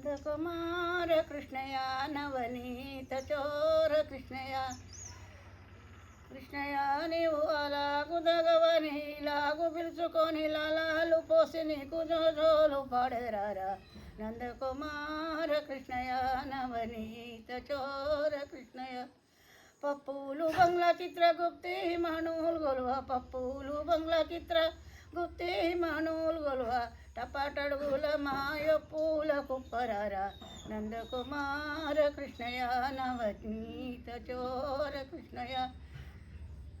నందకుమార కృష్ణయ్య నవనీత చోర కృష్ణయ్య. కృష్ణయ్య నీవు అలాగు దగవని ఇలాగు పిలుచుకొని లాలాలు పోసి నీకు జోజోలు పాడేరారా? నందకుమార కృష్ణయ్య నవనీత చోర కృష్ణయ్య. పప్పులు బంగ్లా చిత్ర గుప్తి మణువులు గొలువ పప్పులు బంగ్లా చిత్ర. గుత్తి మణువులు గొలువ టపాటడుగుల మాయ పూల కుప్పరారా నందకుమార కృష్ణయ నవనీత చోర కృష్ణయ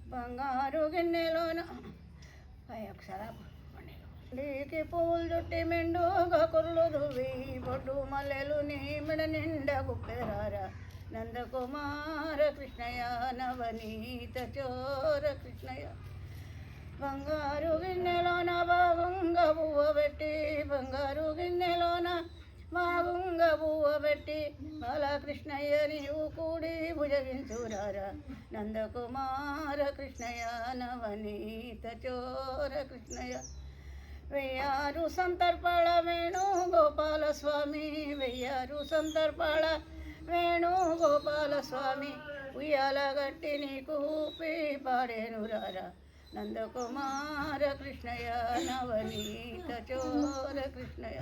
బంగారు గిన్నెలోన పై ఒకసారి ఆపు. పూలు చుట్టి మెండు గకుర్లు దువ్వి బొడ్డు మల్లెలు నీమిడ నిండ నిండా నందకుమార కృష్ణయ నవనీత చోర కృష్ణయ బంగారు బంగారు గిన్నెలోన బాగుంగ పువ్వ పెట్టి బాలకృష్ణయ్య నీవు కూడి భుజగించురారా. నందకుమార కృష్ణయ్య నవనీత చోర కృష్ణయ్య. వెయ్యారు సంతర్పణ వేణు గోపాల స్వామి వెయ్యారు సంతర్పణ వేణు గోపాల స్వామి. ఉయ్యాల గట్టి నీకు ఊపి పాడేను రారా నందకుమార కృష్ణయ్య నవనీత చోర కృష్ణయ్య